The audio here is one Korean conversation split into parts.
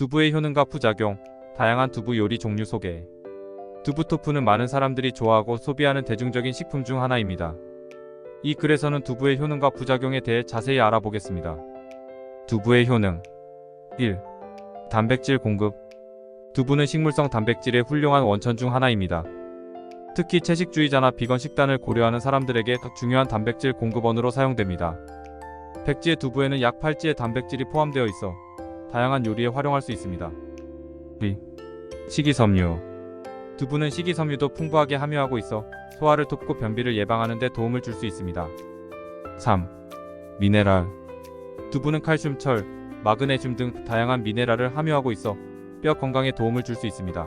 두부의 효능과 부작용, 다양한 두부 요리 종류 소개. 두부 토프는 많은 사람들이 좋아하고 소비하는 대중적인 식품 중 하나입니다. 이 글에서는 두부의 효능과 부작용에 대해 자세히 알아보겠습니다. 두부의 효능 1. 단백질 공급 두부는 식물성 백질의 훌륭한 원천 중 하나입니다. 특히 채식주의자나 비건 식단을 고려하는 사람들에게 중요한 단백질 공급원으로 사용됩니다. 백지의 두부에는 약 8지의 단백질이 포함되어 있어 다양한 요리에 활용할 수 있습니다. 2. 식이섬유 두부는 식이섬유도 풍부하게 함유하고 있어 소화를 돕고 변비를 예방하는 데 도움을 줄 수 있습니다. 3. 미네랄 두부는 칼슘, 철, 마그네슘 등 다양한 미네랄을 함유하고 있어 뼈 건강에 도움을 줄 수 있습니다.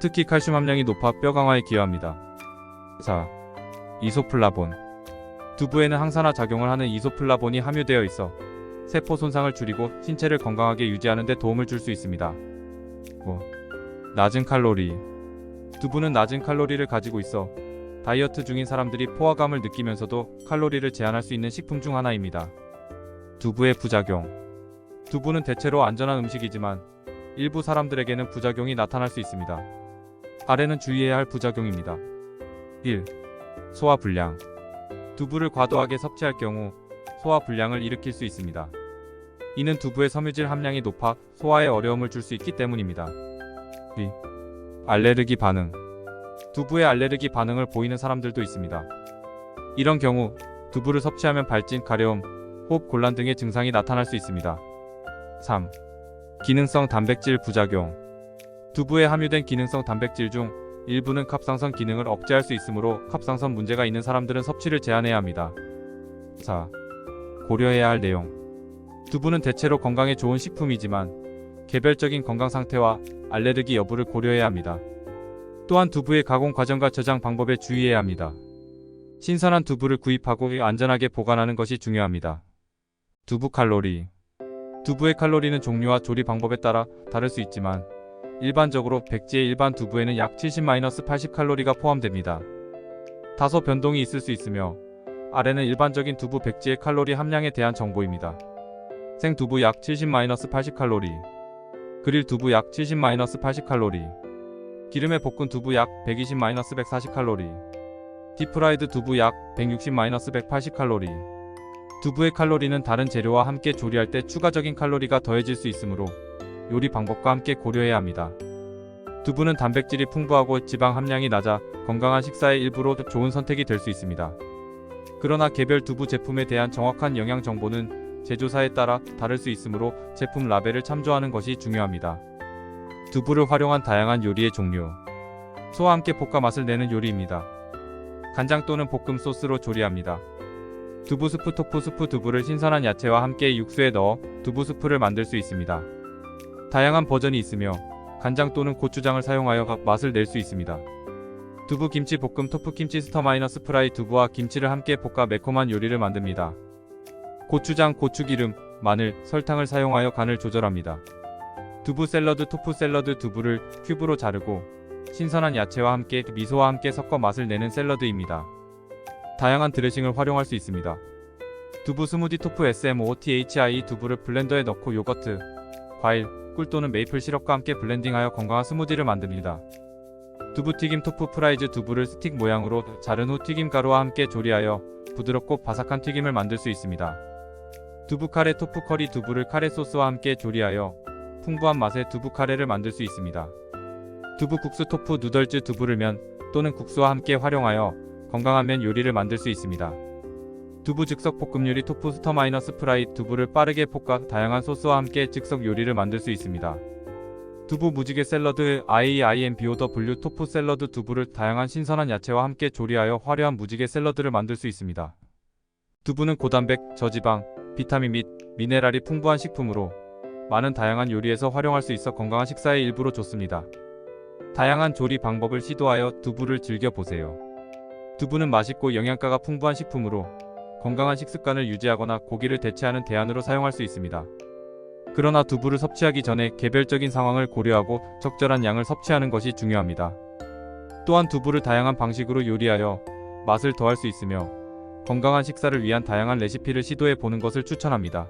특히 칼슘 함량이 높아 뼈 강화에 기여합니다. 4. 이소플라본 두부에는 항산화 작용을 하는 이소플라본이 함유되어 있어 세포 손상을 줄이고 신체를 건강하게 유지하는 데 도움을 줄 수 있습니다. 5. 낮은 칼로리 두부는 낮은 칼로리를 가지고 있어 다이어트 중인 사람들이 포화감을 느끼면서도 칼로리를 제한할 수 있는 식품 중 하나입니다. 두부의 부작용 두부는 대체로 안전한 음식이지만 일부 사람들에게는 부작용이 나타날 수 있습니다. 아래는 주의해야 할 부작용입니다. 1. 소화 불량 두부를 과도하게 섭취할 경우 소화 불량을 일으킬 수 있습니다. 이는 두부의 섬유질 함량이 높아 소화에 어려움을 줄 수 있기 때문입니다. 2. 알레르기 반응 두부에 알레르기 반응을 보이는 사람들도 있습니다. 이런 경우 두부를 섭취하면 발진, 가려움, 호흡 곤란 등의 증상이 나타날 수 있습니다. 3. 기능성 단백질 부작용 두부에 함유된 기능성 단백질 중 일부는 갑상선 기능을 억제할 수 있으므로 갑상선 문제가 있는 사람들은 섭취를 제한해야 합니다. 4. 고려해야 할 내용 두부는 대체로 건강에 좋은 식품이지만 개별적인 건강 상태와 알레르기 여부를 고려해야 합니다. 또한 두부의 가공 과정과 저장 방법에 주의해야 합니다. 신선한 두부를 구입하고 안전하게 보관하는 것이 중요합니다. 두부 칼로리 두부의 칼로리는 종류와 조리 방법에 따라 다를 수 있지만 일반적으로 백지의 일반 두부에는 약 70-80 칼로리가 포함됩니다. 다소 변동이 있을 수 있으며 아래는 일반적인 두부 백지의 칼로리 함량에 대한 정보입니다. 생 두부 약 70-80칼로리 그릴 두부 약 70-80칼로리 기름에 볶은 두부 약 120-140칼로리 딥프라이드 두부 약 160-180칼로리 두부의 칼로리는 다른 재료와 함께 조리할 때 추가적인 칼로리가 더해질 수 있으므로 요리 방법과 함께 고려해야 합니다. 두부는 단백질이 풍부하고 지방 함량이 낮아 건강한 식사의 일부로 좋은 선택이 될 수 있습니다. 그러나 개별 두부 제품에 대한 정확한 영양 정보는 제조사에 따라 다를 수 있으므로 제품 라벨을 참조하는 것이 중요합니다. 두부를 활용한 다양한 요리의 종류. 소와 함께 볶아 맛을 내는 요리입니다. 간장 또는 볶음 소스로 조리합니다. 두부 스프 토프 스프 두부를 신선한 야채와 함께 육수에 넣어 두부 스프를 만들 수 있습니다. 다양한 버전이 있으며 간장 또는 고추장을 사용하여 각 맛을 낼 수 있습니다. 두부 김치 볶음 토프 김치 스터 마이너스 프라이 두부와 김치를 함께 볶아 매콤한 요리를 만듭니다. 고추장, 고추기름, 마늘, 설탕을 사용하여 간을 조절합니다. 두부 샐러드 토프 샐러드 두부를 큐브로 자르고 신선한 야채와 함께 미소와 함께 섞어 맛을 내는 샐러드입니다. 다양한 드레싱을 활용할 수 있습니다. 두부 스무디 토프 SMOTHI 두부를 블렌더에 넣고 요거트, 과일, 꿀 또는 메이플 시럽과 함께 블렌딩하여 건강한 스무디를 만듭니다. 두부 튀김 토프 프라이즈 두부를 스틱 모양으로 자른 후 튀김 가루와 함께 조리하여 부드럽고 바삭한 튀김을 만들 수 있습니다. 두부 카레 토프 커리 두부를 카레 소스와 함께 조리하여 풍부한 맛의 두부 카레를 만들 수 있습니다. 두부 국수 토프 누덜즈 두부를 면 또는 국수와 함께 활용하여 건강한 면 요리를 만들 수 있습니다. 두부 즉석 볶음 요리 토프 스터 마이너스 프라이 두부를 빠르게 볶아 다양한 소스와 함께 즉석 요리를 만들 수 있습니다. 두부 무지개 샐러드 IIMBOW 토프 샐러드 두부를 다양한 신선한 야채와 함께 조리하여 화려한 무지개 샐러드를 만들 수 있습니다. 두부는 고단백, 저지방, 비타민 및 미네랄이 풍부한 식품으로 많은 다양한 요리에서 활용할 수 있어 건강한 식사의 일부로 좋습니다. 다양한 조리 방법을 시도하여 두부를 즐겨보세요. 두부는 맛있고 영양가가 풍부한 식품으로 건강한 식습관을 유지하거나 고기를 대체하는 대안으로 사용할 수 있습니다. 그러나 두부를 섭취하기 전에 개별적인 상황을 고려하고 적절한 양을 섭취하는 것이 중요합니다. 또한 두부를 다양한 방식으로 요리하여 맛을 더할 수 있으며 건강한 식사를 위한 다양한 레시피를 시도해 보는 것을 추천합니다.